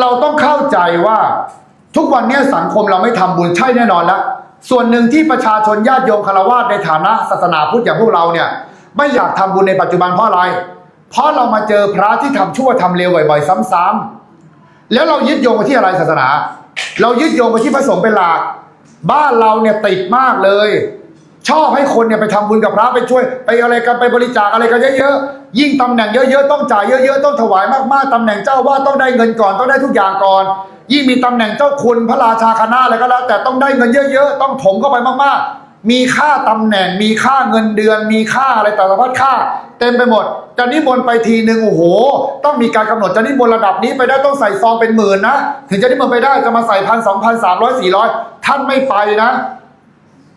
เราต้องเข้าใจว่าทุกวันนี้สังคมเราไม่ทำบุญใช่แน่นอนแล้ว ส่วนหนึ่งที่ประชาชนญาติโยมคารวะในฐานะศาสนาพุทธอย่างพวกเราเนี่ย ไม่อยากทำบุญในปัจจุบันเพราะอะไร เพราะเรามาเจอพระที่ทำชั่วทำเลวบ่อยๆ ซ้ำๆแล้วเรายึดโยงไปที่อะไรศาสนา เรายึดโยงไปที่พระสงฆ์เป็นหลักบ้านเราเนี่ยติดมากเลย ชอบให้คนเนี่ยไปทำบุญกับพระไปช่วย ไปอะไรกันไปบริจาคอะไรกันเยอะๆยิ่งตำแหน่งเยอะๆต้องจ่ายเยอะๆต้องถวายมากๆตำแหน่งเจ้าว่าต้องได้เงินก่อนต้องได้ทุกอย่างก่อน ยิ่งมีตำแหน่งเจ้าคุณพระราชาคณะอะไรก็แล้ว แต่ต้องได้เงินเยอะๆต้องถมเข้าไปมากๆ มีค่าตำแหน่ง มีค่าเงินเดือน มีค่าอะไรแต่ละพัดค่า เต็มไปหมดจะนิมนต์ไปทีหนึ่งโอ้โห ต้องมีการกำหนดจะนิมนต์ระดับนี้ไปได้ต้องใส่ซองเป็นหมื่นนะถึงจะนิมนต์ไปได้จะมาใส่พันสองพันสามร้อยสี่ร้อยท่านไม่ไปนะ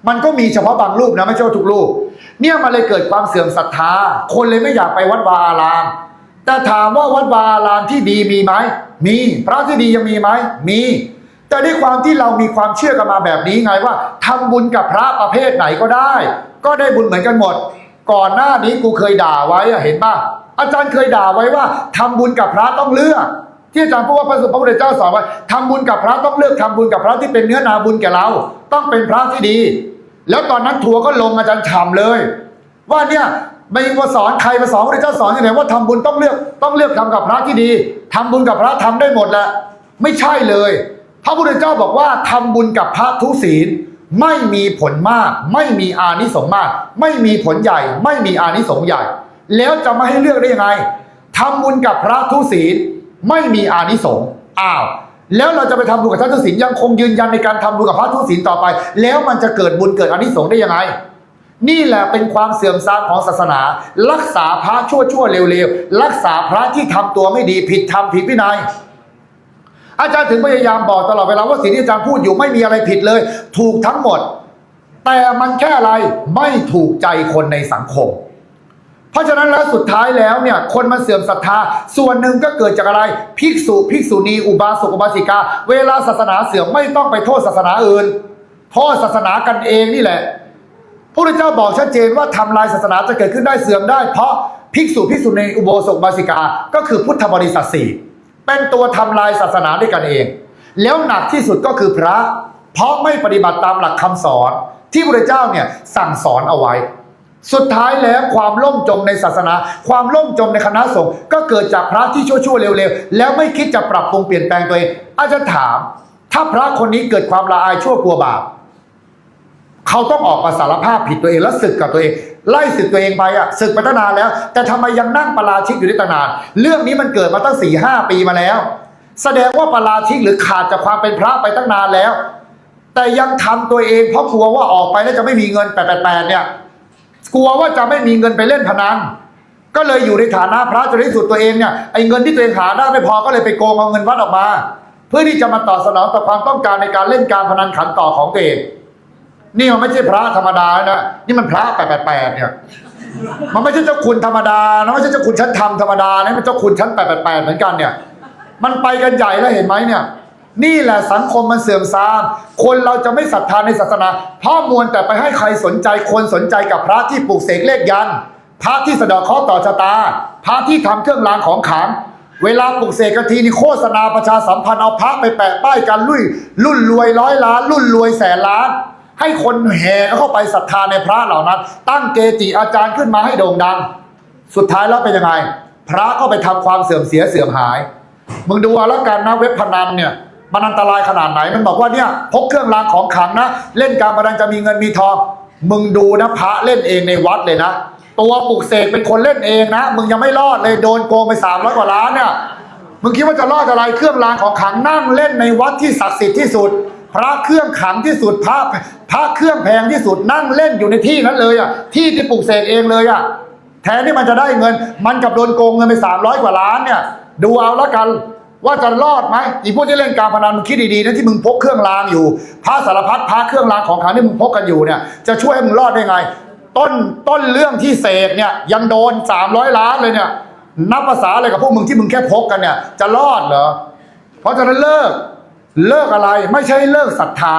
มันก็มีเฉพาะบางรูปนะไม่ใช่ว่าทุกรูป เนี่ยมันเลยเกิดความเสื่อมศรัทธา คนเลยไม่อยากไปวัดวาอาราม แต่ถามว่าวัดวาอารามที่ดีมีไหมมีพระที่ดียังมีไหมมี แต่ด้วยความที่เรามีความเชื่อกันมาแบบนี้ไงว่าทำบุญกับพระประเภทไหนก็ได้ ก็ได้บุญเหมือนกันหมด ก่อนหน้านี้กูเคยด่าไว้เห็นป่ะอาจารย์เคยด่าไว้ว่าทำบุญกับพระต้องเลือกที่อาจารย์พูดว่าพระสุพระพุทธเจ้าสอนไว้ทำบุญกับพระต้องเลือกทำบุญกับพระที่เป็นเนื้อนาบุญแก่เรา ต้องเป็นพระที่ดี แล้วตอนนั้นทัวร์ก็ลงอาจารย์ฉ่ำเลย ว่าเนี่ยไม่มาสอนใครมาสอนพระเจ้าสอนที่ไหนว่าทำบุญต้องเลือกต้องเลือกทำกับพระที่ดีทำบุญกับพระทำได้หมดแหละไม่ใช่เลย พระพุทธเจ้าบอกว่าทำบุญกับพระทุศีลไม่มีผลมาก ไม่มีอานิสงส์มาก ไม่มีผลใหญ่ ไม่มีอานิสงส์ใหญ่ แล้วจะม่ให้เลือกได้ยังไงทำบุญกับพระทุศีลไม่มีอานิสงส์อ้าว แล้วเราจะไปทำบุญกับพระทุศีลยังคงยืนยันในการทำบุญกับพระทุศีลต่อไป แล้วมันจะเกิดบุญเกิดอนิสงส์ได้ยังไง นี่แหละเป็นความเสื่อมทรามของศาสนา รักษาพระชั่วชั่วเร็วๆรักษาพระที่ทำตัวไม่ดีผิดธรรมผิดวินัยอาจารย์ถึงพยายามบอกตลอดเวลาว่าสิ่งที่อาจารย์พูดอยู่ไม่มีอะไรผิดเลย ถูกทั้งหมด แต่มันแค่อะไรไม่ถูกใจคนในสังคม ราะฉะนั้นแล้วสุดท้ายแล้วเนี่ยคนมันเสื่อมศรัทธา ส่วนหนึ่งก็เกิดจากอะไรภิกษุภิกษุณีอุบาสกอุบาสิกา เวลาศาสนาเสื่อมไม่ต้องไปโทษศาสนาอื่น โทษศาสนากันเองนี่แหละพระพุทธเจ้าบอกชัดเจนว่าทำลายศาสนาจะเกิดขึ้นได้เสื่อมได้ เพราะภิกษุภิกษุณีอุโบสถบาสิกา ก็คือพุทธบริษัทสี่เป็นตัวทำลายศาสนาด้วยกันเอง แล้วหนักที่สุดก็คือพระ เพราะไม่ปฏิบัติตามหลักคำสอน ที่พระเจ้าเนี่ยสั่งสอนเอาไว้ สุดท้ายแล้วความล่มจมในศาสนา ความล่มจมในคณะสงฆ์ก็เกิดจากพระที่ชั่วๆเร็วๆ แล้วไม่คิดจะปรับปรุงเปลี่ยนแปลงตัวเองอาจจะถาม ถ้าพระคนนี้เกิดความละอายชั่วกลัวบาปเขาต้องออกมาสารภาพผิดตัวเองแล้วสึกกับตัวเองไล่สึกตัวเองไปอะสึกมาตั้งนานแล้ว แต่ทำไมยังนั่งประราชิกอยู่ได้ตั้งนาน เรื่องนี้มันเกิดมาตั้งสี่ห้าปีมาแล้ว แสดงว่าประราชิกหรือขาดจากความเป็นพระไปตั้งนานแล้ว แต่ยังทำตัวเองเพราะกลัวว่าออกไปแล้วจะไม่มีเงินแปดแปดเนี่ย กลัวว่าจะไม่มีเงินไปเล่นพนันก็เลยอยู่ในฐานะพระจนที่สุดตัวเองเนี่ยไอ้เงินที่ตัวเองหาได้ไม่พอก็เลยไปโกงเอาเงินวัดออกมา เพื่อที่จะมาตอบสนองต่อความต้องการในการเล่นการพนันขันต่อของตัวเองนี่มันไม่ใช่พระธรรมดานะนี่มันพระแปดแปดเนี่ยมันไม่ใช่เจ้าคุณธรรมดานะไม่ใช่เจ้าคุณชั้นธรรมธรรมดานะมันเจ้าคุณชั้นแปดแปดแปดเหมือนกันเนี่ย มันไปกันใหญ่แล้วเห็นไหมเนี่ย นี่แหละสังคมมันเสื่อมทราม คนเราจะไม่ศรัทธาในศาสนา เพราะมวลแต่ไปให้ใครสนใจคนสนใจกับพระที่ปลูกเสกเลขยัน พระที่สะดอกข้อต่อชะตา พระที่ทำเครื่องรางของขลังเวลาปลูกเสกกันทีนี่โฆษณาประชาสัมพันธ์เอาพระไปแปะป้ายกันลุยรุ่นรวยร้อยล้าน รุ่นรวยแสนล้าน ให้คนแห่เข้าไปศรัทธาในพระเหล่านั้น ตั้งเกจิอาจารย์ขึ้นมาให้โด่งดัง สุดท้ายแล้วเป็นยังไง พระก็ไปทำความเสื่อมเสียเสื่อมหาย มึงดูเอาล้วกันนะเว็บพนันเนี่ย มันอันตรายขนาดไหนมันบอกว่าเนี่ยพกเครื่องรางของขลังนะ เล่นการพนันจะมีเงินมีทอง มึงดูนะพระเล่นเองในวัดเลยนะ ตัวปลุกเสกเป็นคนเล่นเองนะ มึงยังไม่รอดเลยโดนโกงไปสามร้อยกว่าล้านเนี่ยมึงคิดว่าจะรอดอะไรเครื่องรางของขลังนั่งเล่นในวัดที่ศักดิ์สิทธิ์ที่สุด พระเครื่องขังที่สุดพระพระเครื่องแพงที่สุดนั่งเล่นอยู่ในที่นั้นเลยอะที่ที่ปลุกเสกเองเลยอะแทนที่มันจะได้เงิน มันกลับโดนโกงเงินไปสามร้อยกว่าล้านเนี่ย ดูเอาล้วกัน ว่าจะรอดไหมอีพวกที่เล่นการพนันมึงคิดดีๆนะที่มึงพกเครื่องรางอยู่พระสารพัดพระเครื่องรางของขลังที่มึงพกกันอยู่เนี่ยจะช่วยให้มึงรอดได้ไง ต้นต้นเรื่องที่เสกเนี่ยยังโดนสามร้อยล้านเลยเนี่ยนับภาษาอะไรกับพวกมึงที่มึงแค่พกกันเนี่ย จะรอดเหรอเพราะฉะนั้นเลิกเลิกอะไรไม่ใช่เลิกศรัทธา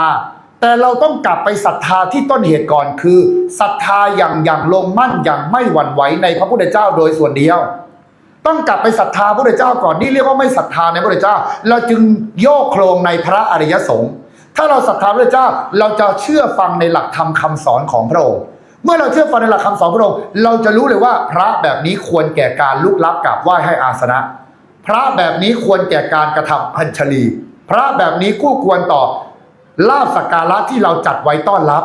แต่เราต้องกลับไปศรัทธาที่ต้นเหตุก่อนคือศรัทธาอย่างอย่างลงมั่นอย่างไม่หวั่นไหวในพระพุทธเจ้าโดยส่วนเดียว ต้องกลับไปศรัทธาพระเจ้าก่อนนี่เรียกว่าไม่ศรัทธาในพระเจ้า เราจึงโยกโครงในพระอริยสงฆ์ถ้าเราศรัทธาพระเจ้าเราจะเชื่อฟังในหลักธรรมคำสอนของพระองค์เมื่อเราเชื่อฟังในหลักคำสอนพระองค์เราจะรู้เลยว่าพระแบบนี้ควรแก่การลุกลับกราบไหว้ให้อาสนะ พระแบบนี้ควรแก่การกระทำพัญชลี พระแบบนี้คู่ควรต่อลาบสักการะที่เราจัดไว้ต้อนรับ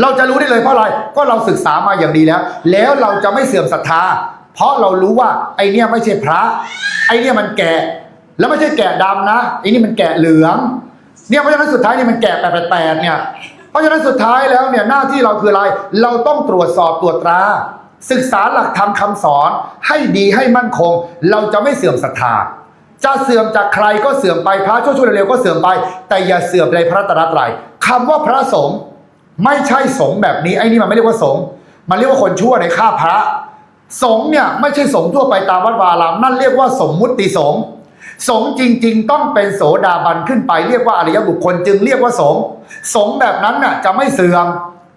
เราจะรู้ได้เลยเพราะอะไรก็เราศึกษามาอย่างดีแล้ว แล้วเราจะไม่เสื่อมศรัทธา เพราะเรารู้ว่าไอเนี่ยไม่ใช่พระ ไอเนี่ยมันแกะ แล้วไม่ใช่แกะดำนะไอนี่มันแกะเหลือง เนี่ยเพราะฉะนั้นสุดท้ายเนี่ยมันแกะแปดแปดเนี่ย เพราะฉะนั้นสุดท้ายแล้วเนี่ยหน้าที่เราคืออะไร เราต้องตรวจสอบตรวจตรา ศึกษาหลักธรรมคำสอนให้ดีให้มั่นคง เราจะไม่เสื่อมศรัทธาจะเสื่อมจากใครก็เสื่อมไปพระชั่วๆเร็วๆก็เสื่อมไป แต่อย่าเสื่อมในพระตรัตนตรัยคำว่าพระสงฆ์ไม่ใช่สงฆ์แบบนี้ไอ้นี่มันไม่เรียกว่าสงฆ์มันเรียกว่าคนชั่วในข้าพระ สงเนี่ยไม่ใช่สงทั่วไปตามวัดวาอารามนั่นเรียกว่าสมมุติสงสงจริง ๆ ต้องเป็นโสดาบันขึ้นไปเรียกว่าอริยบุคคลจึงเรียกว่าสงสงแบบนั้นน่ะจะไม่เสื่อม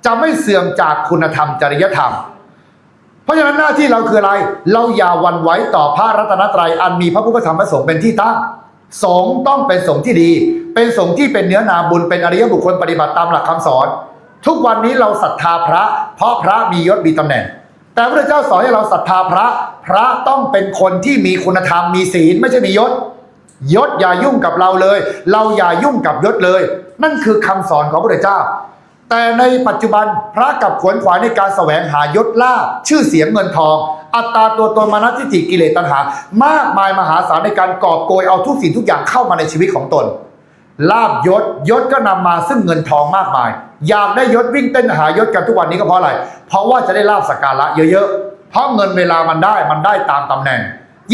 จะไม่เสื่อมจากคุณธรรมจริยธรรม เพราะฉะนั้นหน้าที่เราคืออะไร เราอย่าวันไหวต่อพระรัตนตรัยอันมีพระพุทธธรรมพระสงฆ์เป็นที่ตั้งสงต้องเป็นสงที่ดี เป็นสงที่เป็นเนื้อนาบุญเป็นอริยบุคคลปฏิบัติตามหลักคำสอน ทุกวันนี้เราศรัทธาพระ เพราะพระมียศมีตำแหน่ง แต่พระเจ้าสอนให้เราศรัทธาพระ พระต้องเป็นคนที่มีคุณธรรมมีศีลไม่ใช่มียศ ยศอย่ายุ่งกับเราเลย เราอย่ายุ่งกับยศเลย นั่นคือคำสอนของพระเจ้า แต่ในปัจจุบันพระกับขวนขวายในการแสวงหายศล่า ชื่อเสียงเงินทอง อัตตาตัวตนมานัทิฏฐิกิเลสตัณหา มากมายมหาศาลในการกอบโกยเอาทุกสิ่งทุกอย่างเข้ามาในชีวิตของตน ลาบยศยศก็นำมาซึ่งเงินทองมากมาย อยากได้ยศวิ่งเต้นหายศกันทุกวันนี้ก็เพราะอะไร เพราะว่าจะได้ลาบสักการะเยอะๆ เพราะเงินเวลามันได้มันได้ตามตำแหน่ง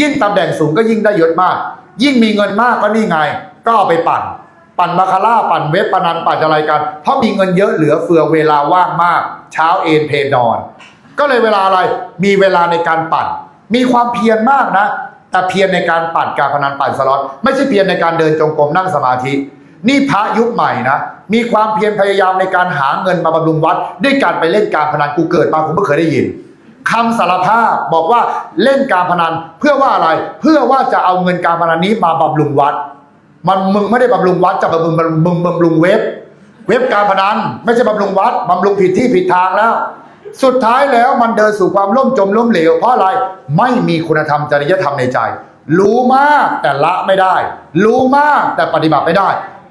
ยิ่งตำแหน่งสูงก็ยิ่งได้ยศมาก ยิ่งมีเงินมากก็นี่ไง ก็เอาไปปั่น ปั่นบาคาร่าปั่นเว็บปนันปั่นอะไรกัน เพราะมีเงินเยอะเหลือเฟือเวลาว่างมาก เช้าเอนเพลนอน ก็เลยเวลาอะไรมีเวลาในการปั่น มีความเพียรมากนะ แต่เพียรในการปั่นการพนันปั่นสล็อตไม่ใช่เพียรในการเดินจงกรมนั่งสมาธิ นี่พระยุคใหม่นะ มีความเพียรพยายามในการหาเงินมาบำรุงวัด ด้วยการไปเล่นการพนันกูเกิดมาผมไม่เคยได้ยินคำสารภาพบอกว่าเล่นการพนันเพื่อว่าอะไรเพื่อว่าจะเอาเงินการพนันนี้มาบำรุงวัด มันมึงไม่ได้บำรุงวัดจะบำรุงมึงบำรุงเว็บ เว็บการพนันไม่ใช่บำรุงวัดบำรุงผิดที่ผิดทางแล้ว สุดท้ายแล้วมันเดินสู่ความล่มจมล้มเหลว เพราะอะไรไม่มีคุณธรรมจริยธรรมในใจ รู้มากแต่ละไม่ได้ รู้มากแต่ปฏิบัติไม่ได้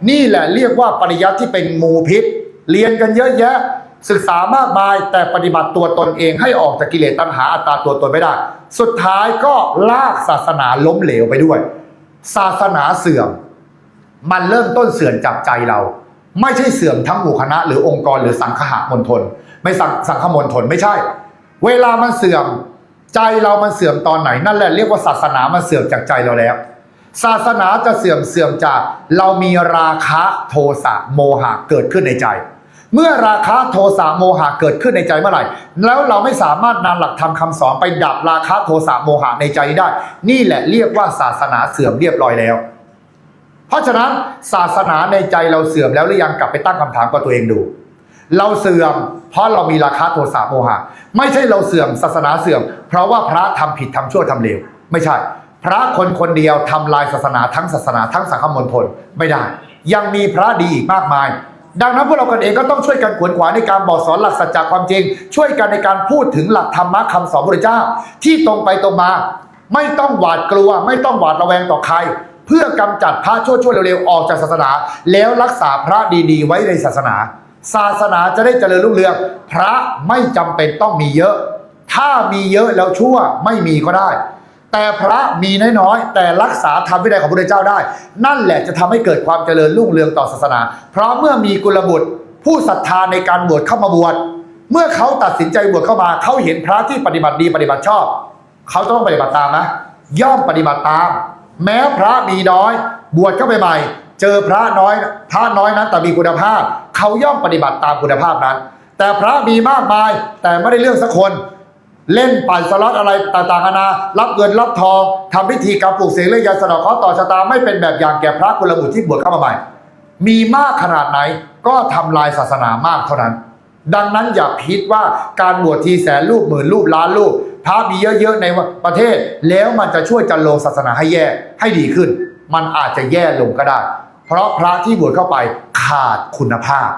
นี่แหละเรียกว่าปริยัติที่เป็นมูพิษ เรียนกันเยอะแยะ ศึกษามากมายแต่ปฏิบัติตัวตนเองให้ออกจากกิเลสตัณหาอัตตาตัวตนไม่ได้ สุดท้ายก็ลากศาสนาล้มเหลวไปด้วย ศาสนาเสื่อม มันเริ่มต้นเสื่อมจากใจเรา ไม่ใช่เสื่อมทั้งหมู่คณะ หรือองค์กรหรือสังฆะมณฑลไม่สังสังฆมณฑลไม่ใช่ เวลามันเสื่อม ใจเรามันเสื่อมตอนไหน นั่นแหละเรียกว่าศาสนามันเสื่อมจากใจเราแล้ว ศาสนาจะเสื่อมเสื่อมจากเรามีราคะโทสะโมหะเกิดขึ้นในใจ เมื่อราคะโทสะโมหะเกิดขึ้นในใจเมื่อไหร่ แล้วเราไม่สามารถนำหลักธรรมคำสอนไปดับราคะโทสะโมหะในใจได้ นี่แหละเรียกว่าศาสนาเสื่อมเรียบร้อยแล้ว เพราะฉะนั้นศาสนาในใจเราเสื่อมแล้วหรือยังกลับไปตั้งคำถามกับตัวเองดู เราเสื่อม เพราะเรามีราคะโทสะโมหะ ไม่ใช่เราเสื่อมศาสนาเสื่อม เพราะว่าพระทำผิดทำชั่วทำเลวไม่ใช่ พระคนคนเดียวทำลายศาสนาทั้งศาสนาทั้งสังฆมมณฑลไม่ได้ ยังมีพระดีอีกมากมายดังนั้นพวกเรากันเองก็ต้องช่วยกันขวนขวายในการบอกสอนหลักสัจจะความจริง ช่วยกันในการพูดถึงหลักธรรมะคำสอนพระเจ้า ที่ตรงไปตรงมา ไม่ต้องหวาดกลัว ไม่ต้องหวาดระแวงต่อใคร เพื่อกำจัดพระชั่วๆเร็วๆออกจากศาสนา แล้วรักษาพระดีๆ ไว้ในศาสนา ศาสนาจะได้เจริญรุ่งเรือง พระไม่จำเป็นต้องมีเยอะ ถ้ามีเยอะแล้วชั่วไม่มีก็ได้ แต่พระมีน้อยๆแต่รักษาธรรมวินัยของพระเจ้าได้ นั่นแหละจะทำให้เกิดความเจริญรุ่งเรืองต่อศาสนา เพราะเมื่อมีกุลบุตร ผู้ศรัทธาในการบวชเข้ามาบวชเมื่อเขาตัดสินใจบวชเข้ามาเขาเห็นพระที่ปฏิบัติดีปฏิบัติชอบ เขาต้องปฏิบัติตามนะย่อมปฏิบัติตาม แม้พระมีน้อย บวชเข้าไปใหม่ เจอพระน้อยพระน้อยนั้นแต่มีคุณภาพ เขาย่อมปฏิบัติตามคุณภาพนั้น แต่พระมีมากมาย แต่ไม่ได้เลือกสักคน เล่นปั่นสล็อตอะไรต่างๆนานารับเงินรับทองทำพิธีกรรมปลูกเสกเรื่องยาสะดอกเคราะห์ต่อชะตาไม่เป็นแบบอย่างแก่พระกุลบุตรที่บวชเข้ามาใหม่ มีมากขนาดไหนก็ทำลายศาสนามากเท่านั้น ดังนั้นอย่าคิดว่าการบวชทีแสนรูปหมื่นรูปล้านรูป พระมีเยอะๆในประเทศ แล้วมันจะช่วยจันโลงศาสนาให้แย่ให้ดีขึ้น มันอาจจะแย่ลงก็ได้ เพราะพระที่บวชเข้าไปขาดคุณภาพ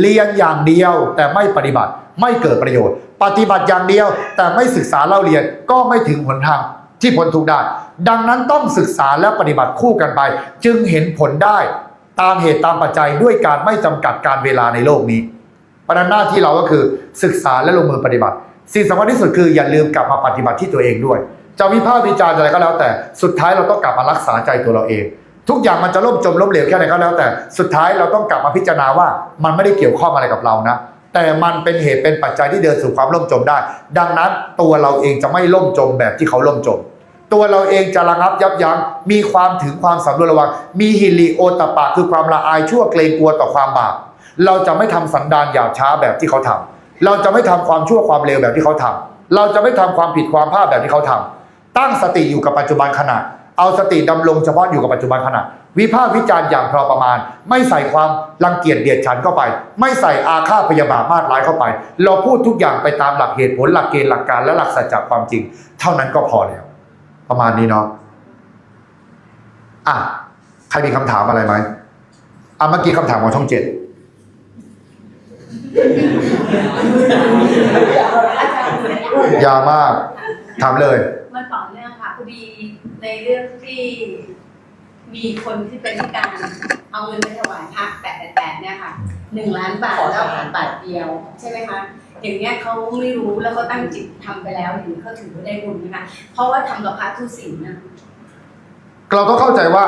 เรียนอย่างเดียวแต่ไม่ปฏิบัติไม่เกิดประโยชน์ ปฏิบัติอย่างเดียวแต่ไม่ศึกษาเล่าเรียนก็ไม่ถึงหนทางที่พ้นทุกได้ ดังนั้นต้องศึกษาและปฏิบัติคู่กันไป จึงเห็นผลได้ตามเหตุตามปัจจัยด้วยการไม่จำกัดการเวลาในโลกนี้เพราะฉะนั้นหน้าที่เราก็คือศึกษาและลงมือปฏิบัติ สิ่งสำคัญที่สุดคืออย่าลืมกลับมาปฏิบัติที่ตัวเองด้วย จะวิพากษ์วิจารณ์อะไรก็แล้วแต่สุดท้ายเราต้องกลับมารักษาใจตัวเราเอง ทุกอย่างมันจะล่มจมล้มเหลวแค่ไหนก็แล้วแต่สุดท้ายเราต้องกลับมาพิจารณาว่ามันไม่ได้เกี่ยวข้องอะไรกับเรานะ แต่มันเป็นเหตุเป็นปัจจัยที่เดินสู่ความล่มจมได้ ดังนั้นตัวเราเองจะไม่ล่มจมแบบที่เขาล่มจม ตัวเราเองจะระงับยับยั้งมีความถึงความสำรวมระวัง มีฮิริโอตปปะคือความละอายชั่วเกรงกลัวต่อความบาปเราจะไม่ทำสันดานหยาบช้าแบบที่เขาทำ เราจะไม่ทำความชั่วความเลวแบบที่เขาทำเราจะไม่ทำความผิดความพลาดแบบที่เขาทำตั้งสติอยู่กับปัจจุบันขณะ เอาสติดำรงเฉพาะอยู่กับปัจจุบันขณะ วิพากษ์วิจารณ์อย่างพอประมาณ ไม่ใส่ความรังเกียจเดียดฉันเข้าไป ไม่ใส่อาฆาตพยาบาทมาดร้ายเข้าไป เราพูดทุกอย่างไปตามหลักเหตุผลหลักเกณฑ์หลักการและหลักสัจจความจริง เท่านั้นก็พอแล้ว ประมาณนี้เนาะอะใครมีคำถามอะไรไหมอะเมื่อกี้คำถามของช่องเจ็ด ยาวมากถามเลย มันต่อเนื่องค่ะพอดีในเรื่องที่มีคนที่เป็นพิการเอาเงินไปถวายพระแปดแปดเนี่ยค่ะหนึ่งล้านบาทแล้วบาทเดียว ใช่ไหมคะอย่างเงี้ยเขาไม่รู้แล้วเขาตั้งจิตทำไปแล้วอย่างนี้เขาถือว่าได้บุญนะคะเพราะว่าทำกับพระทุศิลนะเราต้องเข้าใจว่า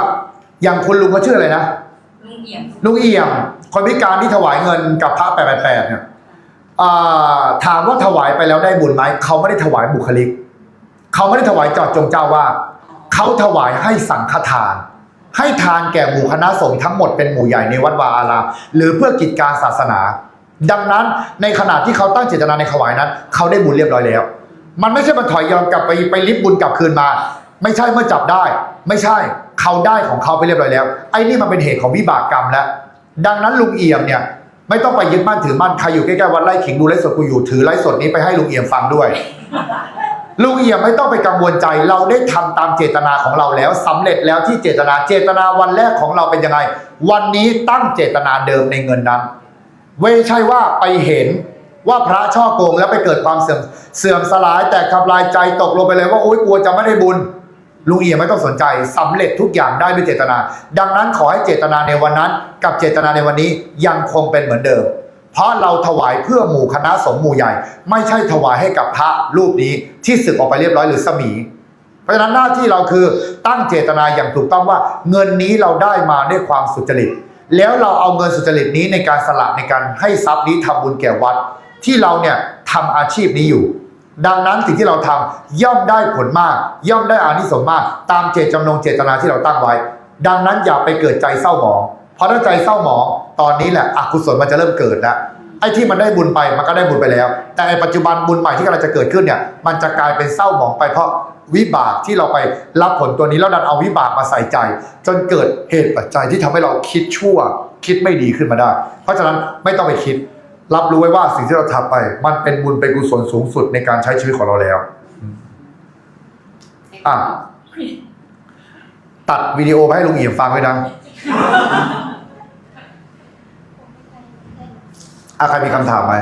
อย่างคุณลุงเขาชื่ออะไรนะลุงเอี่ยมลุงเอี่ยม คนพิการที่ถวายเงินกับพระแปดแปดเนี่ยถามว่าถวายไปแล้วได้บุญไหมเขาไม่ได้ถวายบุคลิก เขาไม่ได้ถวายจอดจงเจ้าว่า เขาถวายให้สังฆทาน ให้ทานแก่หมู่คณะสงฆ์ทั้งหมดเป็นหมู่ใหญ่ในวัดวาอารามหรือเพื่อกิจการศาสนา ดังนั้นในขณะที่เขาตั้งเจตนาในถวายนั้น เขาได้บุญเรียบร้อยแล้ว มันไม่ใช่มันถอยย้อนกลับไปไปริบบุญกลับคืนมา ไม่ใช่เมื่อจับได้ ไม่ใช่เขาได้ของเขาไปเรียบร้อยแล้ว ไอ้นี่มันเป็นเหตุของวิบากกรรมแล้ว ดังนั้นลุงเอี่ยมเนี่ยไม่ต้องไปยึดมั่นถือมั่นใครอยู่ใกล้ๆวัดไร่ขิงดูไลฟ์สดกูอยู่ถือไลฟ์สดนี้ไปให้ลุงเอี่ยมฟังด้วย ลุงเอี่ยมไม่ต้องไปกังวลใจเราได้ทำตามเจตนาของเราแล้วสำเร็จแล้วที่เจตนาเจตนาวันแรกของเราเป็นยังไง วันนี้ตั้งเจตนาเดิมในเงินนั้นไม่ใช่ว่าไปเห็นว่าพระช่อโกงแล้วไปเกิดความเสื่อมเสื่อมสลายแต่ทำลายใจตกลงไปเลยว่าโอ๊ยกลัวจะไม่ได้บุญ ลุงเอี่ยไม่ต้องสนใจสำเร็จทุกอย่างได้ด้วยเจตนา ดังนั้นขอให้เจตนาในวันนั้น กับเจตนาในวันนี้ยังคงเป็นเหมือนเดิม เพราะเราถวายเพื่อหมู่คณะสงฆ์หมู่ใหญ่ ไม่ใช่ถวายให้กับพระรูปนี้ที่สึกออกไปเรียบร้อยหรือสมี เพราะฉะนั้นหน้าที่เราคือตั้งเจตนาอย่างถูกต้องว่าเงินนี้เราได้มาด้วยความสุจริต แล้วเราเอาเงินสุจริตนี้ในการสละในการให้ทรัพย์นี้ทำบุญแก่วัด ที่เราเนี่ยทำอาชีพนี้อยู่ ดังนั้นสิ่งที่เราทำย่อมได้ผลมาก ย่อมได้อานิสงส์มาก ตามเจตจำนงเจตนาที่เราตั้งไว้ ดังนั้นอย่าไปเกิดใจเศร้าหมอง เพราะถ้าใจเศร้าหมองตอนนี้แหละอกุศลมันจะเริ่มเกิดแล้วไอ้ที่มันได้บุญไปมันก็ได้บุญไปแล้ว แต่ไอ้ปัจจุบันบุญใหม่ที่กำลังจะเกิดขึ้นเนี่ย มันจะกลายเป็นเศร้าหมองไปเพราะวิบากที่เราไปรับผลตัวนี้แล้วดันเอาวิบากมาใส่ใจ จนเกิดเหตุปัจจัยที่ทำให้เราคิดชั่ว คิดไม่ดีขึ้นมาได้ เพราะฉะนั้นไม่ต้องไปคิด รับรู้ไว้ว่าสิ่งที่เราทำไป มันเป็นบุญเป็นกุศลสูงสุดในการใช้ชีวิตของเราแล้วอะตัดวิดีโอไปให้ลุงเอี่ยมฟังไว้นะอะใครมีคำถามไหม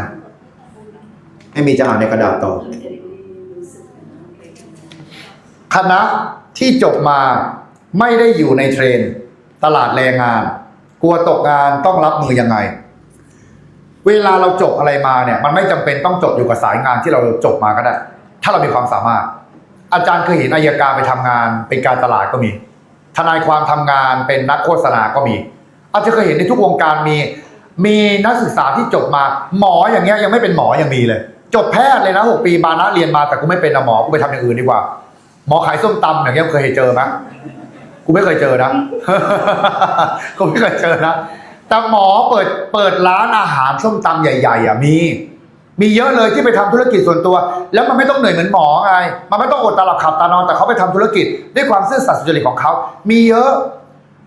ไม่มีจะอ่านในกระดาษต่อ คณะที่จบมาไม่ได้อยู่ในเทรนด์ตลาดแรงงาน กลัวตกงานต้องรับมือยังไง เวลาเราจบอะไรมาเนี่ย มันไม่จำเป็นต้องจบอยู่กับสายงานที่เราจบมาก็ได้ ถ้าเรามีความสามารถ อาจารย์เคยเห็นอายการไปทำงานเป็นการตลาดก็มี ทนายความทำงานเป็นนักโฆษณาก็มี อาจจะเคยเห็นในทุกวงการมี มีนักศึกษาที่จบมา หมออย่างเงี้ยยังไม่เป็นหมอยังมีเลย จบแพทย์เลยนะหกปีมานะเรียนมาแต่กูไม่เป็นหมอกูไปทำอย่างอื่นดีกว่า หมอขายส้มตำอย่างเงี้ยเคยเจอไหมกูไม่เคยเจอนะ กูไม่เคยเจอนะ แต่หมอเปิดเปิดร้านอาหารส้มตำใหญ่ ๆอะมี มีเยอะเลยที่ไปทำธุรกิจส่วนตัว แล้วมันไม่ต้องเหนื่อยเหมือนหมอไง มันไม่ต้องอดตาหลับขับตานอนแต่เขาไปทำธุรกิจ ด้วยความซื่อสัตย์สุจริตของเขา มีเยอะ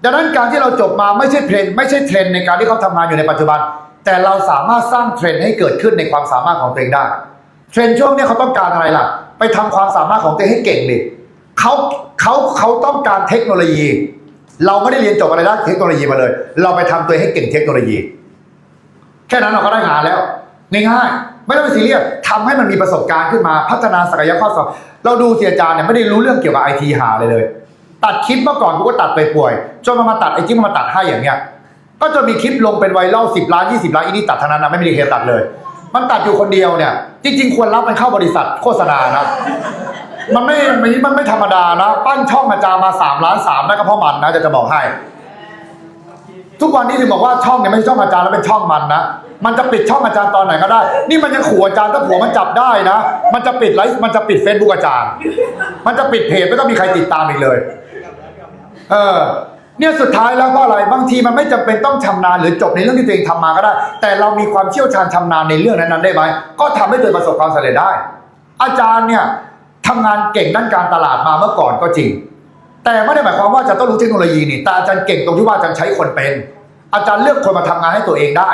ดังนั้นการที่เราจบมาไม่ใช่เทรนไม่ใช่เทรนในการที่เขาทำงานอยู่ในปัจจุบัน แต่เราสามารถสร้างเทรนให้เกิดขึ้นในความสามารถของตัวเองได้ เทรนช่วงนี้เขาต้องการอะไรล่ะ ไปทำความสามารถของตัวเองให้เก่งดิเขาเขาเขาต้องการเทคโนโลยี เราไม่ได้เรียนจบอะไรด้านเทคโนโลยีมาเลย เราไปทำตัวให้เก่งเทคโนโลยี แค่นั้นเราก็ได้งานแล้วง่ายๆไม่ต้องไปซีเรียสทำให้มันมีประสบการณ์ขึ้นมาพัฒนาศักยภาพสองเราดูเสียจารย์เนี่ยไม่ได้รู้เรื่องเกี่ยวกับไอทีหาเลยเลย ตัดคลิปเมื่อก่อนกูก็ตัดไปป่วยจนมามาตัดไอจิ๊บมาตัดให้อย่างเงี้ยก็จะมีคลิปลงเป็นไวรัลสิบล้านยี่สิบล้านอีนี่ตัดเท่านั้นนะไม่มีใครตัดเลย มันตัดอยู่คนเดียวเนี่ย จริง ๆ ควรรับมันเข้าบริษัทโฆษณานะ มันไม่มันมันไม่ธรรมดานะ ปั้นช่องอาจารย์มาสามล้านสามได้ก็เพราะมันนะจะจะบอกให้ ทุกวันนี้ถึงบอกว่าช่องเนี่ยไม่ใช่ช่องอาจารย์แล้วเป็นช่องมันนะมันจะปิดช่องอาจารย์ตอนไหนก็ได้ นี่มันยังขู่อาจารย์ถ้าผัวมันจับได้นะ มันจะปิดไลฟ์มันจะปิดเฟซบุ๊กอาจารย์ มันจะปิดเพจไม่ต้องมีใครติดตามอีกเลย เออ เนี่ยสุดท้ายแล้วก็อะไรบางทีมันไม่จำเป็นต้องชำนาญหรือจบในเรื่องที่ตัวเองทำมาก็ได้ แต่เรามีความเชี่ยวชาญชำนาญในเรื่องนั้นๆได้ไหมก็ทำให้ตัวเองประสบความสำเร็จได้ อาจารย์เนี่ย ทำงานเก่งด้านการตลาดมาเมื่อก่อนก็จริง แต่ไม่ได้หมายความว่าจะต้องรู้เทคโนโลยีนี่แต่อาจารย์เก่งตรงที่ว่าอาจารย์ใช้คนเป็น อาจารย์เลือกคนมาทำงานให้ตัวเองได้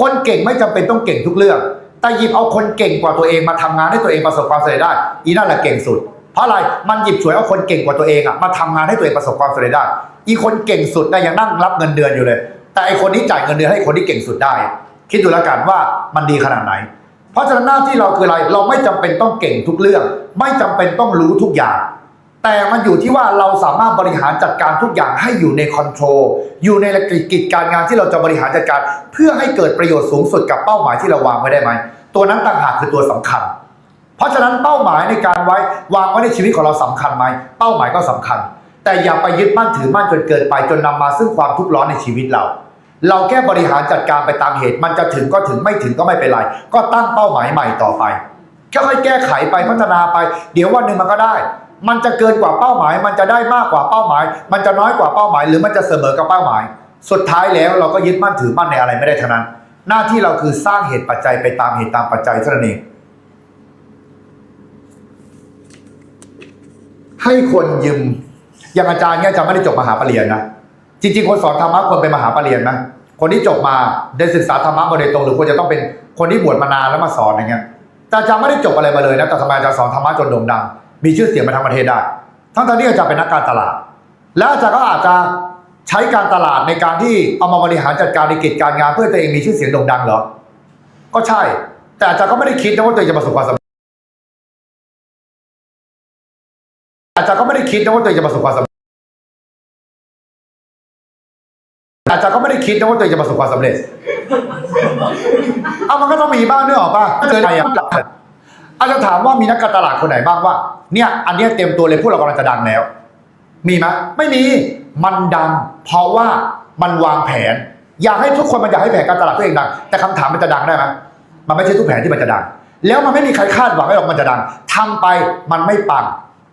คนเก่งไม่จำเป็นต้องเก่งทุกเรื่อง แต่หยิบเอาคนเก่งกว่าตัวเองมาทำงานให้ตัวเองประสบความสำเร็จได้ อีนั่นแหละเก่งสุด เพราะอะไรมันหยิบฉวยเอาคนเก่งกว่าตัวเองอะมาทำงานให้ตัวเองประสบความสำเร็จได้ อีคนเก่งสุดนะยังนั่งรับเงินเดือนอยู่เลย แต่ไอคนที่จ่ายเงินเดือนให้คนที่เก่งสุดได้ คิดดูแล้วกันว่ามันดีขนาดไหน เพราะฉะนั้นหน้าที่เราคืออะไร เราไม่จำเป็นต้องเก่งทุกเรื่อง ไม่จำเป็นต้องรู้ทุกอย่าง แต่มันอยู่ที่ว่าเราสามารถบริหารจัดการทุกอย่างให้อยู่ในคอนโทรลอยู่ในกิจการงานที่เราจะบริหารจัดการ เพื่อให้เกิดประโยชน์สูงสุดกับเป้าหมายที่เราวางไว้ได้ไหม ตัวนั้นต่างหากคือตัวสำคัญ เพราะฉะนั้นเป้าหมายในการไว้วางไว้ในชีวิตของเราสำคัญไหม เป้าหมายก็สำคัญ แต่อย่าไปยึดมั่นถือมั่นจนเกินไปจนนำมาซึ่งความทุกข์ร้อนในชีวิตเรา เราแค่บริหารจัดการไปตามเหตุ มันจะถึงก็ถึงไม่ถึงก็ไม่เป็นไร ก็ตั้งเป้าหมายใหม่ต่อไปค่อยๆแก้ไขไปพัฒนาไป เดี๋ยววันหนึ่งมันก็ได้ มันจะเกินกว่าเป้าหมาย มันจะได้มากกว่าเป้าหมาย มันจะน้อยกว่าเป้าหมาย หรือมันจะเสมอกับเป้าหมาย สุดท้ายแล้วเราก็ยึดมั่นถือมั่นในอะไรไม่ได้ทั้งนั้น หน้าที่เราคือสร้างเหตุปัจจัยไปตามเหตุตามปัจจัยเท่านั้นเองให้คนยืมอย่างอาจารย์เนี่ยจารย์ไม่ได้จบมหาปรริญญานะ จริงๆ คนสอนธรรมะควรเป็นมหาปรริญญานะคนที่จบมาได้ศึกษาธรรมะมาโดยตรงหรือควรจะต้องเป็นคนที่บวชมานานแล้วมาสอนอย่างเงี้ยแต่อาจารย์ไม่ได้จบอะไรมาเลยนะแต่ทำไมอาจารย์สอนธรรมะจนโด่งดัง มีชื่อเสียงมาทั้งประเทศได้ทั้งๆที่อาจารย์เป็นนักการตลาด แล้วอาจารย์ก็อาจจะใช้การตลาดในการที่เอามาบริหารจัดการในกิจการงานเพื่อตัวเองมีชื่อเสียงโด่งดังเหรอ ก็ใช่ แต่อาจารย์ก็ไม่ได้คิดนะว่าตัวเองจะประสบความสำเร็จอาจารย์ก็ไม่ได้คิดนะว่าตัวเองจะประสบความสำเร็จ อาจารย์ก็ไม่ได้คิดนะว่าตัวเองจะประสบความสำเร็จ เอามันก็ต้องมีบ้างนึกออกป่ะเจอใครอะอาจจะถามว่ามีนักการตลาดคนไหนบ้างว่า เนี่ยอันนี้เต็มตัวเลยพวกเรากำลังจะดังแล้ว มีไหมไม่มี มันดัง เพราะว่ามันวางแผน อยากให้ทุกคนมันอยากให้แผนการตลาดตัวเองดัง แต่คำถามมันจะดังได้ไหมมันไม่ใช่ทุกแผนที่มันจะดัง แล้วมันไม่มีใครคาดหวังให้หรอกมันจะดังทำไปมันไม่ปัง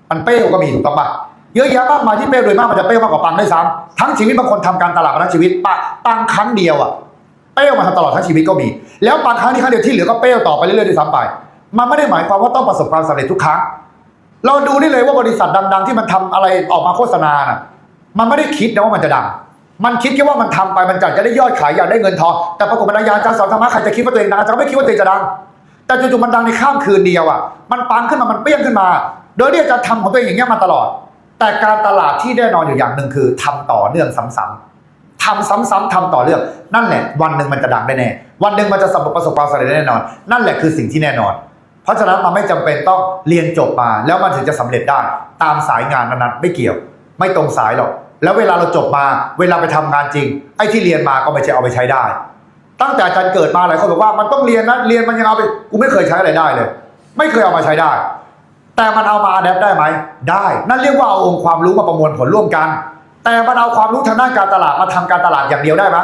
มันเป้วก็มีถูกต้องปะ เยอะแยะมากมายที่เป้วโดยมากมันจะเป้มากกว่าปังด้วยซ้ำทั้งชีวิตบางคนทำการตลาดมาทั้งชีวิตปะปังครั้งเดียวอะเป้มาทำตลอดทั้งชีวิตก็มี แล้วปังครั้งที่ครั้งเดียวที่เหลือก็เป้ต่อไปเรื่อยๆด้วยซ้ำไป มันไม่ได้หมายความว่าต้องประสบความสำเร็จทุกครั้ง เราดูได้เลยว่าบริษัทดัง ๆ ที่มันทำอะไรออกมาโฆษณาน่ะมันไม่ได้คิดนะว่ามันจะดัง มันคิดแค่ว่ามันทำไปมันจะจะได้ยอดขายอยากได้เงินทองแต่ปรากฏมันอาจารย์สอนธรรมะใครจะคิดว่าตัวเองดังอาจารย์ไม่คิดว่าตัวเองจะดังแต่จู่ๆมันดังในข้ามคืนเดียวอะมันปังขึ้นมามันเปี้ยงขึ้นมา โดยที่อาจารย์ทำของตัวเองอย่างเงี้ยมาตลอด แต่การตลาดที่แน่นอนอยู่อย่างหนึ่งคือทำต่อเนื่องซ้ำๆทำซ้ำๆทำต่อเนื่อง นั่นแหละ วันหนึ่งมันจะดังได้แน่ วันหนึ่งมันจะสำเร็จประสบความสำเร็จแน่นอน นั่นแหละคือสิ่งที่แน่นอน เพราะฉะนั้นมันไม่จำเป็นต้องเรียนจบมา แล้วมันถึงจะสำเร็จได้ ตามสายงานนั้นๆไม่เกี่ยว ไม่ตรงสายหรอก แล้วเวลาเราจบมา เวลาไปทำงานจริง ไอ้ที่เรียนมาก็ไม่ใช่เอาไปใช้ได้ ตั้งแต่อาจารย์เกิดมาหลายคนบอกว่ามันต้องเรียนนะเรียนมันยังเอาไปกูไม่เคยใช้อะไรได้เลย ไม่เคยเอามาใช้ได้ แต่มันเอามาอัดแอปได้ไหม ได้ นั่นเรียกว่าเอาองค์ความรู้มาประมวลผลร่วมกัน แต่มันเอาความรู้ทางด้านการตลาดมาทำการตลาดอย่างเดียวได้ไหม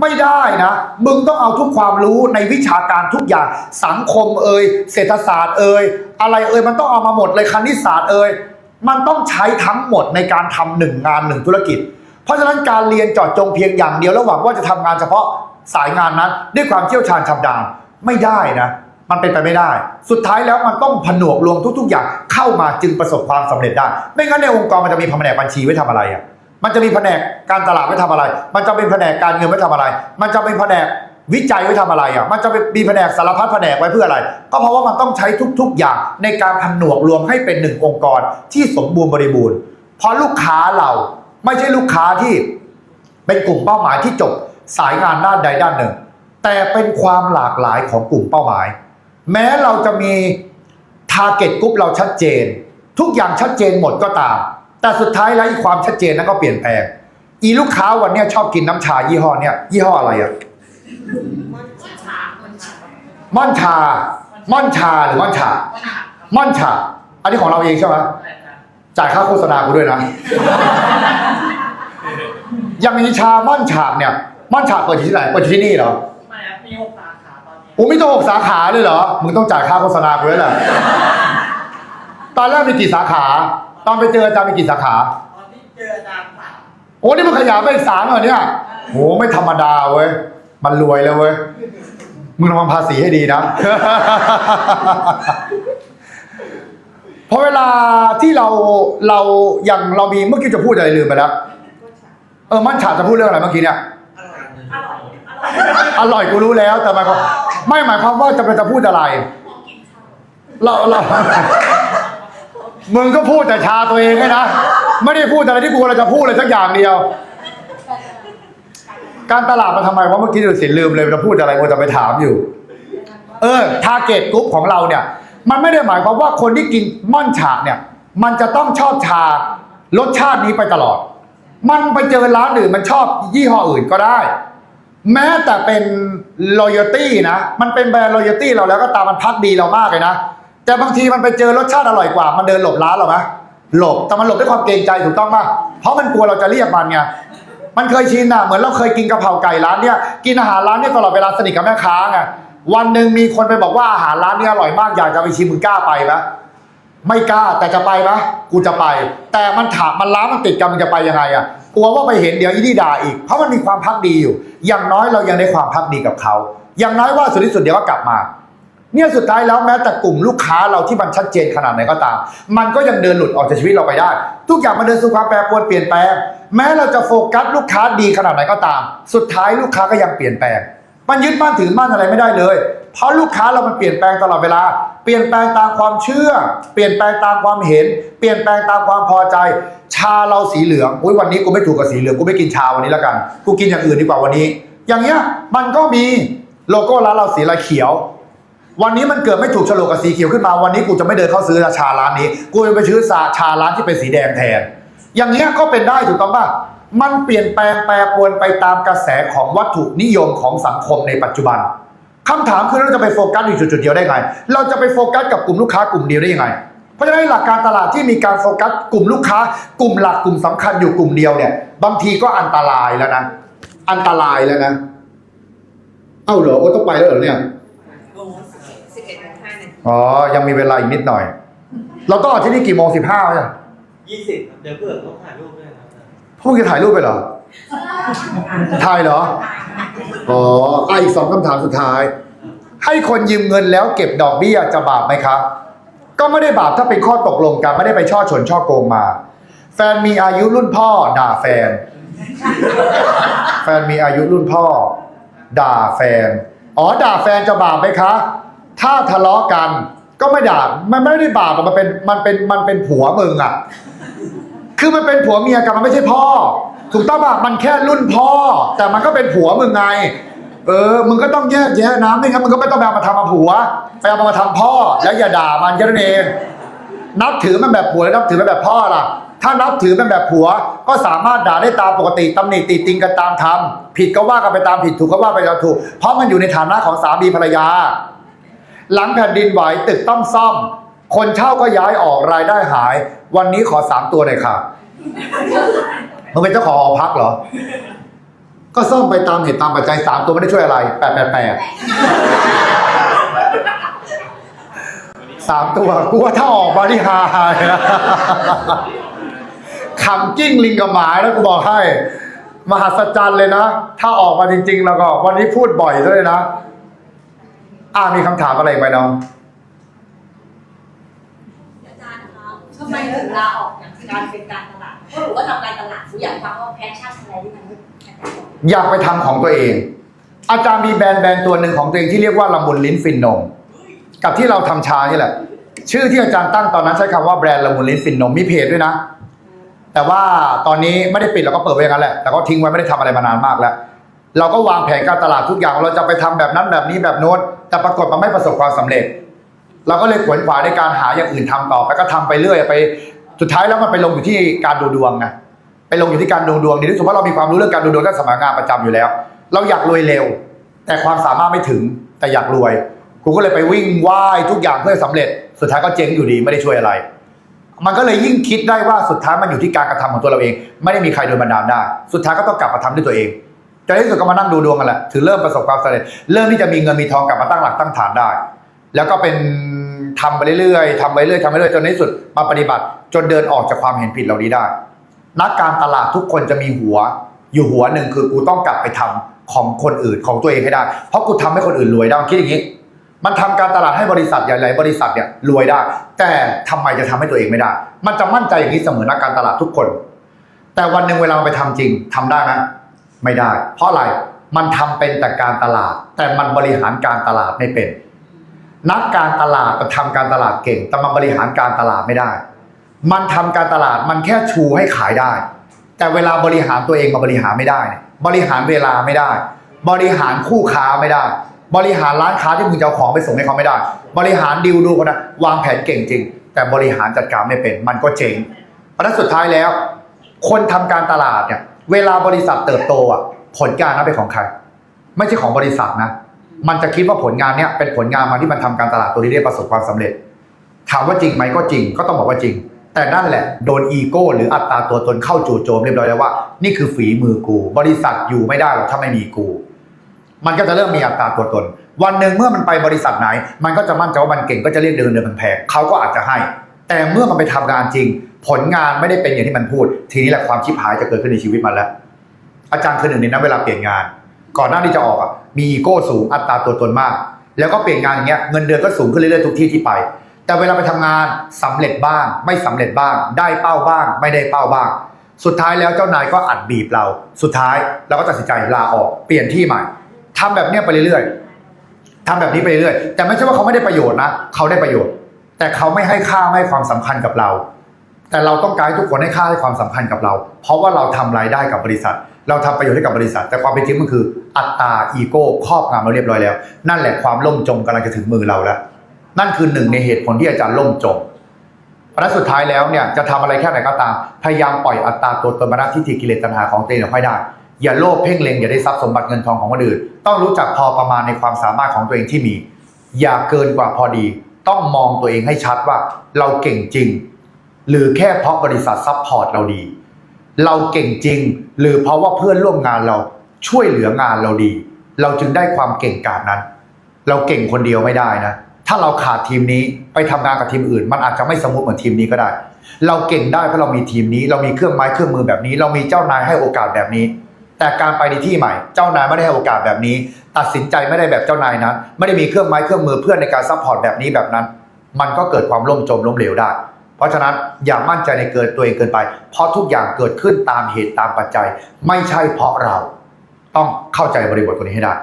ไม่ได้นะ มึงต้องเอาทุกความรู้ในวิชาการทุกอย่าง สังคมเอ่ย เศรษฐศาสตร์เอ่ย อะไรเอ่ย มันต้องเอามาหมดเลยคณิตศาสตร์เอ่ย มันต้องใช้ทั้งหมดในการทำหนึ่งงานหนึ่งธุรกิจ เพราะฉะนั้นการเรียนจาะจงเพียงอย่างเดียวแล้วหวังว่าจะทำงานเฉพาะสายงานนั้น ด้วยความเชี่ยวชาญชำนาญไม่ได้นะ มันเป็นไปไม่ได้ สุดท้ายแล้วมันต้องผนวกรวมทุก ๆ อย่างเข้ามาจึงประสบความสำเร็จได้ ไม่งั้นในองค์กรมันจะมีแผนกบัญชีไว้ทำอะไรอะ มันจะมีแผนกการตลาดไว้ทำอะไร มันจะเป็นแผนกการเงินไว้ทำอะไร มันจะเป็นแผนกวิจัยไว้ทำอะไรอะ มันจะมีแผนกสารพัดแผนกไว้เพื่ออะไร ก็เพราะว่ามันต้องใช้ทุก ๆ อย่างในการผนวกรวมให้เป็นหนึ่งองค์กรที่สมบูรณ์บริบูรณ์ เพราะลูกค้าเราไม่ใช่ลูกค้าที่เป็นกลุ่มเป้าหมายที่จบสายงานด้านใดด้านหนึ่ง แต่เป็นความหลากหลายของกลุ่มเป้าหมาย แม้เราจะมีทาร์เก็ตกรุ๊ปเราชัดเจน ทุกอย่างชัดเจนหมดก็ตาม แต่สุดท้ายแล้วอีความชัดเจนนั้นก็เปลี่ยนแปลง อีลูกค้าวันเนี้ยชอบกินน้ำชายี่ห้อเนี้ยยี่ห้ออะไรอะม่อนชา ม่อนชาหรือม่อนชา ม่อนชา อันนี้ของเราเองใช่ไหมจ่ายค่าโฆษณากูด้วยนะยังมีชาม่อนฉาเนี่ย ม่อนฉาเปิดอยู่ที่ไหนเปิดอยู่ที่นี่เหรอไม่ครับมีหกสาขาต อนนี้โอ้ไม่ต้องหกสาขาเลยเหรอ มึงต้องจ่ายค่าโฆษณากูด้วยแหละตอนแรกมีกี่สาขา ตอนไปเจออาจารย์มีกี่สาขา ตอนที่เจออาจารย์สามโอ้นี่มันขยายไปอีกสามเหรอเนี่ยโหไม่ธรรมดาเว้ย มันรวยเลยเว้ย มึงระวังภาษีให้ดีนะ เพราะเวลาที่เราเราอย่างเรามีเมื่อกี้จะพูดอะไรลืมไปแล้ว เออ มั่นฉาจะพูดเรื่องอะไรเมื่อกี้เนี่ย อร่อย อร่อยอร่อยกูรู้แล้วแต่หมายความ ไม่หมายความว่าจะเป็นจะพูดอะไร เราเรามึงก็พูดแต่ชาตัวเองไงนะ ไม่ได้พูดอะไรที่กูเราจะพูดเลยสักอย่างเดียว การตลาดมาทำไมวะเมื่อกี้ดูสิลืมเลยจะพูดอะไรกูจะไปถามอยู่ เออทาร์เก็ตกรุ๊ปของเราเนี่ย มันไม่ได้หมายความว่าคนที่กินม่อนฉาเนี่ย มันจะต้องชอบชารสชาตินี้ไปตลอด มันไปเจอร้านอื่นมันชอบยี่ห้ออื่นก็ได้ แม้แต่เป็น loyalty นะ มันเป็นแบรนด์ loyalty เราแล้วก็ตามมันพักดีเรามากเลยนะ แต่บางทีมันไปเจอรสชาติอร่อยกว่า มันเดินหลบร้านเราไหมหลบ แต่มันหลบด้วยความเกรงใจถูกต้องป่ะ เพราะมันกลัวเราจะเรียกมันไง มันเคยชินอะ เหมือนเราเคยกินกะเพราไก่ร้านเนี้ย กินอาหารร้านเนี้ยตลอดเวลาสนิทกับแม่ค้าไง วันหนึ่งมีคนไปบอกว่าอาหารร้านเนี้ยอร่อยมากอยากจะไปชิมมึงกล้าไปไหมไม่กล้าแต่จะไปไหมกูจะไป แต่มันถามมันร้านมันติดกันมันจะไปยังไงอะ กลัวว่าไปเห็นเดี๋ยวอีนี่ด่าอีก เพราะมันมีความพักดีอยู่ อย่างน้อยเรายังได้ความพักดีกับเขา อย่างน้อยว่าสุดที่สุดเดี๋ยวก็กลับมา เนี่ยสุดท้ายแล้วแม้แต่กลุ่มลูกค้าเราที่มันชัดเจนขนาดไหนก็ตาม มันก็ยังเดินหลุดออกจากชีวิตเราไปได้ ทุกอย่างมันเดินสู่ความแปรปรวนเปลี่ยนแปลง แม้เราจะโฟกัสลูกค้าดีขนาดไหนก็ตาม สุดท้ายลูกค้าก็ยังเปลี่ยนแปลง มันยึดมั่นถือมั่นอะไรไม่ได้เลย เพราะลูกค้าเรามันเปลี่ยนแปลงตลอดเวลา เปลี่ยนแปลงตามความเชื่อ เปลี่ยนแปลงตามความเห็น เปลี่ยนแปลงตามความพอใจ ชาเราสีเหลืองอุ้ยวันนี้กูไม่ถูกกับสีเหลืองกูไม่กินชาวันนี้แล้วกัน กูกินอย่างอื่นดีกว่าวันนี้ อย่างเงี้ยมันก็มีโลโก้ร้านเราสีอะไรเขียว วันนี้มันเกิดไม่ถูกฉลกกับสีเขียวขึ้นมาวันนี้กูจะไม่เดินเข้าซื้อชาร้านนี้ กูจะไปซื้อชาชาร้านที่เป็นสีแดงแทน อย่างเงี้ยก็เป็นได้ถูกต้องป่ะมันเปลี่ยนแปลงแปรปรวนไปตามกระแสของวัตถุนิยมของสังคมในปัจจุบัน คำถามคือเราจะไปโฟกัสอยู่จุดๆเดียวได้ไง เราจะไปโฟกัสกับกลุ่มลูกค้ากลุ่มเดียวได้ยังไง เพราะฉะนั้นหลักการตลาดที่มีการโฟกัสกลุ่มลูกค้ากลุ่มหลักกลุ่มสำคัญอยู่กลุ่มเดียวเนี่ย บางทีก็อันตรายแล้วนะ อันตรายแล้วนะ เอ้าเหรอโอ้ต้องไปแล้วเหรอเนี่ยโอ้สิบเอ็ดโมงห้านาทีอ๋อ ยังมีเวลาอีกนิดหน่อย เราต้องออกที่นี่กี่โมงสิบห้าใช่ไหมยี่สิบเดี๋ยวเพื่อนต้องถ่ายรูปด้วยครับพวกจะถ่ายรูปไปเหรอ ถ่ายเหรอ อ๋ออะอีกสองคำถามสุดท้าย ให้คนยืมเงินแล้วเก็บดอกเบี้ยจะบาปไหมครับก็ไม่ได้บาปถ้าเป็นข้อตกลงกันไม่ได้ไปช่อฉนช่อโกงมา แฟนมีอายุรุ่นพ่อ ด่าแฟน แฟนมีอายุรุ่นพ่อ ด่าแฟน อ๋อ ด่าแฟนจะบาปไหมคะ ถ้าทะเลาะกัน ก็ไม่ด่า มันไม่ได้บาปมันเป็น มันเป็น มันเป็นผัวมึงอะคือมันเป็นผัวเมียกันมันไม่ใช่พ่อ ถูกต้องป่ะมันแค่รุ่นพ่อ แต่มันก็เป็นผัวมึงไง เออ มึงก็ต้องแยกแยะนะไม่งั้นมึงก็ไม่ต้องไปเอามาทำมาผัวไปเอามาทำพ่อ แล้วอย่าด่ามันแค่นั้นเองนับถือมันแบบผัวแล้วนับถือมันแบบพ่อล่ะ ถ้านับถือมันแบบผัว ก็สามารถด่าได้ตามปกติตำหนิติติงกันตามธรรมผิดก็ว่ากันไปตามผิดถูกก็ว่าไปตามถูก เพราะมันอยู่ในฐานะของสามีภรรยา หลังแผ่นดินไหวตึกต้องซ่อม คนเช่าก็ย้ายออกรายได้หาย วันนี้ขอสามตัวหน่อยค่ะ มึงเป็นเจ้าของหอพักเหรอ ก็ซ่อมไปตามเหตุตามปัจจัยสามตัวไม่ได้ช่วยอะไรแปดแปดแปดสามตัวกูว่าถ้าออกมาที่ฮาเลยนะขำกิ้งลิงกับหมาแล้วกูบอกให้ มหัศจรรย์เลยนะ ถ้าออกมาจริง ๆ แล้วก็ วันนี้พูดบ่อยด้วยนะ อ่ามีคำถามอะไรไหมน้องอาจารย์คะทำไมถึงลาออกจากการเป็นการตลาด เพราะหนูก็ทำการตลาดหนูอยากฟังว่าแพชชั่นอะไรที่มันอาจารย์บอยากไปทำของตัวเอง อาจารย์มีแบรนด์แบรนด์ตัวหนึ่งของตัวเองที่เรียกว่าละมุนลิ้นฟินนม กับที่เราทำชานี่แหละ ชื่อที่อาจารย์ตั้งตอนนั้นใช้คำว่าแบรนด์ละมุนลิ้นฟินนมมีเพจด้วยนะ แต่ว่าตอนนี้ไม่ได้ปิดเราก็เปิดไว้อย่างนั้นแหละแต่ก็ทิ้งไว้ไม่ได้ทำอะไรมานานมากแล้ว เราก็วางแผนการตลาดทุกอย่างเราจะไปทำแบบนั้นแบบนี้แบบโน้นแต่ปรากฏมันไม่ประสบความสำเร็จ เราก็เลยขวนขวายในการหาอย่างอื่นทำต่อไปก็ทำไปเรื่อยไป สุดท้ายแล้วมันไปลงอยู่ที่การดูดวงไงไปลงอยู่ที่การดูดวงดีที่สุดว่าเรามีความรู้เรื่องการดูดวงตั้งสมัยงานประจำอยู่แล้ว เราอยากรวยเร็ว แต่ความสามารถไม่ถึงแต่อยากรวยกูก็เลยไปวิ่งว่ายทุกอย่างเพื่อสำเร็จ สุดท้ายก็เจ๊งอยู่ดีไม่ได้ช่วยอะไร มันก็เลยยิ่งคิดได้ว่าสุดท้ายมันอยู่ที่การกระทำของตัวเราเอง ไม่ได้มีใครโดนบันดาลได้ สุดท้ายก็ต้องกลับมาทำด้วยตัวเองจนที่สุดก็มานั่งดูดวงกันแหละถึงเริ่มประสบความสำเร็จ เริ่มที่จะมีเงินมีทองกลับมาตั้งหลักตั้งฐานได้ แล้วก็เป็น ทำไปเรื่อยๆทำไปเรื่อยๆทำไปเรื่อยจนในที่สุดมาปฏิบัติ จนเดินออกจากความเห็นผิดเหล่านี้ได้ นักการตลาดทุกคนจะมีหัว อยู่หัวหนึ่งคือกูต้องกลับไปทำของคนอื่นของตัวเองให้ได้ เพราะกูทำให้คนอื่นรวยได้มันคิดอย่างนี้ มันทำการตลาดให้บริษัทใหญ่ๆบริษัทเนี่ยรวยได้ แต่ทำไมจะทำให้ตัวเองไม่ได้ มันจะมั่นใจอย่างนี้เสมอนักการตลาดทุกคน แต่วันหนึ่งเวลาไปทำจริงทำได้ไหมไม่ได้ เพราะอะไรมันทำเป็นแต่การตลาด แต่มันบริหารการตลาดไม่เป็น นักการตลาดมันทำการตลาดเก่ง แต่มันบริหารการตลาดไม่ได้ มันทำการตลาดมันแค่ชูให้ขายได้ แต่เวลาบริหารตัวเองมาบริหารไม่ได้ บริหารเวลาไม่ได้ บริหารคู่ค้าไม่ได้ บริหารร้านค้าที่มึงจะเอาของไปส่งให้เขาไม่ได้ บริหารดีลดูคนนะวางแผนเก่งจริง แต่บริหารจัดการไม่เป็น มันก็เจ๊งเพราะนั้นสุดท้ายแล้ว คนทำการตลาดเนี่ยเวลาบริษัทเติบโตอะผลการนั้นเป็นของใคร ไม่ใช่ของบริษัทนะ มันจะคิดว่าผลงานเนี้ยเป็นผลงานมาที่มันทำการตลาดตัวนี้ได้ประสบความสำเร็จ ถามว่าจริงไหมก็จริง ก็ต้องบอกว่าจริง แต่นั่นแหละโดนอีโก้ หรืออัตราตัวตนเข้าจู่โจมเรียบร้อยแล้วว่า นี่คือฝีมือกู บริษัทอยู่ไม่ได้หรอกถ้าไม่มีกู มันก็จะเริ่มมีอัตราตัวตน วันหนึ่งเมื่อมันไปบริษัทไหน มันก็จะมั่นใจว่ามันเก่งก็จะเรียกเดินเดินมันแพงเขาก็อาจจะให้ แต่เมื่อมันไปทำงานจริง ผลงานไม่ได้เป็นอย่างที่มันพูด ทีนี้แหละความชิบหายจะเกิดขึ้นในชีวิตมันแล้ว อาจารย์คือหนึ่งในนั้นเวลาเปลี่ยนงาน ก่อนหน้าที่จะออกอะมีอีโก้สูงอัตราตัวตนมาก แล้วก็เปลี่ยนงานอย่างเงี้ยเงินเดือนก็สูงขึ้นเรื่อยๆทุกที่ที่ไป แต่เวลาไปทำงานสำเร็จบ้าง ไม่สำเร็จบ้าง ได้เป้าบ้าง ไม่ได้เป้าบ้าง สุดท้ายแล้วเจ้านายก็อัดบีบเรา สุดท้ายเราก็ตัดสินใจลาออกเปลี่ยนที่ใหม่ทำแบบเนี้ยไปเรื่อยๆทำแบบนี้ไปเรื่อยๆแต่ไม่ใช่ว่าเขาไม่ได้ประโยชน์นะเขาได้ประโยชน์ แต่เขาไม่ให้ค่าไม่ให้ความสำคัญกับเราแต่เราต้องการให้ทุกคนให้ค่าให้ความสำคัญกับเรา เพราะว่าเราทำรายได้กับบริษัท เราทำประโยชน์ให้กับบริษัท แต่ความเป็นจริงมันคืออัตราอีโก้ครอบงำเราเรียบร้อยแล้ว นั่นแหละความล่มจมกำลังจะถึงมือเราแล้ว นั่นคือหนึ่งในเหตุผลที่อาจารย์ล่มจมเพราะฉะนั้นสุดท้ายแล้วเนี่ยจะทำอะไรแค่ไหนก็ตาม พยายามปล่อยอัตราตัวตนมานะทิฏฐิกิเลสตัณหาของตัวเองออกให้ได้ อย่าโลภเพ่งเล็งอย่าได้ทรัพย์สมบัติเงินทองของคนอื่น ต้องรู้จักพอประมาณในความสามารถของตัวเองที่มี อย่าเกินกว่าพอดี ต้องมองตัวเองให้ชัดว่าเราเก่งจริง หรือแค่เพราะบริษัทซัพพอร์ตเราดี เราเก่งจริง หรือเพราะว่าเพื่อนร่วมงานเราช่วยเหลืองานเราดี เราจึงได้ความเก่งกาจนั้น เราเก่งคนเดียวไม่ได้นะ ถ้าเราขาดทีมนี้ไปทำงานกับทีมอื่น มันอาจจะไม่สมูทเหมือนทีมนี้ก็ได้ เราเก่งได้เพราะเรามีทีมนี้ เรามีเครื่องไม้เครื่องมือแบบนี้ เรามีเจ้านายให้โอกาสแบบนี้ แต่การไปในที่ใหม่ เจ้านายไม่ได้ให้โอกาสแบบนี้ ตัดสินใจไม่ได้แบบเจ้านายนั้นไม่ได้มีเครื่องไม้เครื่องมือเพื่อนในการซัพพอร์ตแบบนี้แบบนั้น มันก็เกิดความล่มจมล้มเหลวได้ เพราะฉะนั้นอย่ามั่นใจในเกินตัวเองเกินไป เพราะทุกอย่างเกิดขึ้นตามเหตุตามปัจจัย ไม่ใช่เพราะเรา ต้องเข้าใจบริบทตัวนี้ให้ได้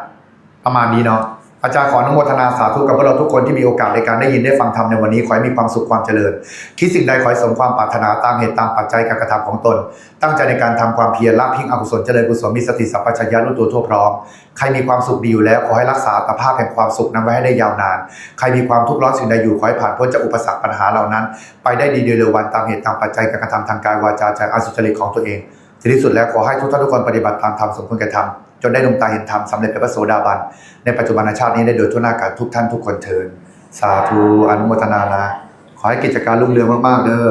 ประมาณนี้เนาะ อาจารย์ขออนุโมทนาสาธุกับพวกเราทุกคนที่มีโอกาสในการได้ยินได้ฟังธรรมในวันนี้ ขอให้มีความสุขความเจริญ คิดสิ่งใดขอให้สมความปรารถนาตามเหตุตามปัจจัยการกระทำของตน ตั้งใจในการทำความเพียรละพิงอกุศลเจริญกุศลมีสติสัพพัญญารู้ตัวทั่วพร้อม ใครมีความสุขดีอยู่แล้ว ขอให้รักษาอัตภาพแห่งความสุขนั้นไว้ให้ได้ยาวนาน ใครมีความทุกข์ร้อนสิ่งใดอยู่ขอให้ผ่านพ้นจากอุปสรรคปัญหาเหล่านั้น ไปได้ดีโดยเร็ววันตามเหตุตามปัจจัยการกระทำทางกายวาจาใจอาสุจริตของตัวเองทีที่สุดแล้วขอให้ทุกท่านทุกคนปฏิบัติตามธรรมสมควรแก่ธรรม จนได้ดวงตาเห็นธรรมสำเร็จเป็นพระโสดาบัน ในปัจจุบันชาตินี้ได้โดยทั่วหน้ากันทุกท่านทุกคนเทิน สาธุอนุโมทนานะ ขอให้กิจการรุ่งเรืองมากๆเด้อ